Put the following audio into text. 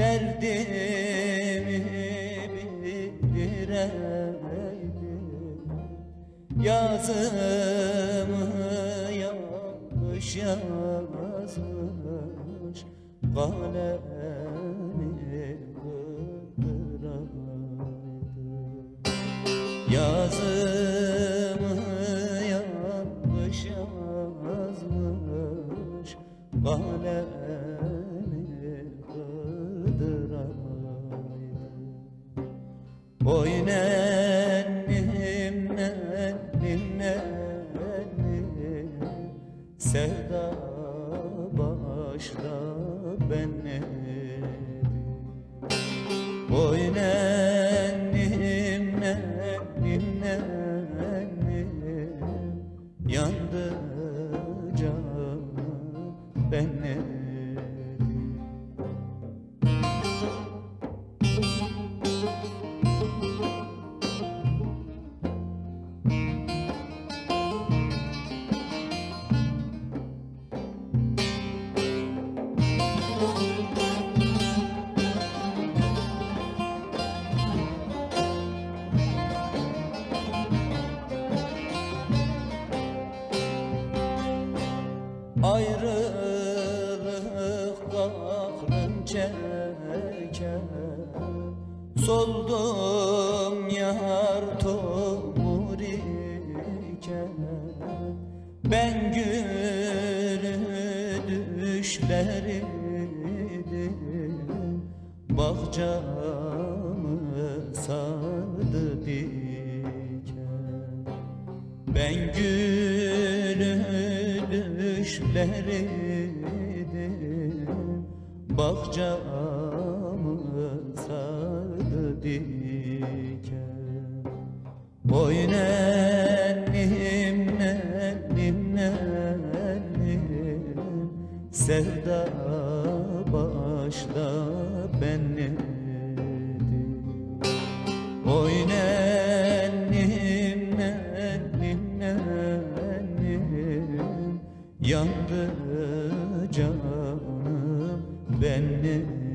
derdimi bildireydim Yazımı yanlış yazmış Kalemi kıraydım Yazımı yanlış yazmış Kalemi Sevda başta bennedim Oy nennim nennim nennim Yandı Ayrılık kahrın çeker Soldum yar tomur iken Ben gülü düşleriydim. Bahçamı sardı diken. Ben gülü düşleriydim Bahçamı sardı diken. Oy nennim nennim Sevda başta bennedim bennedim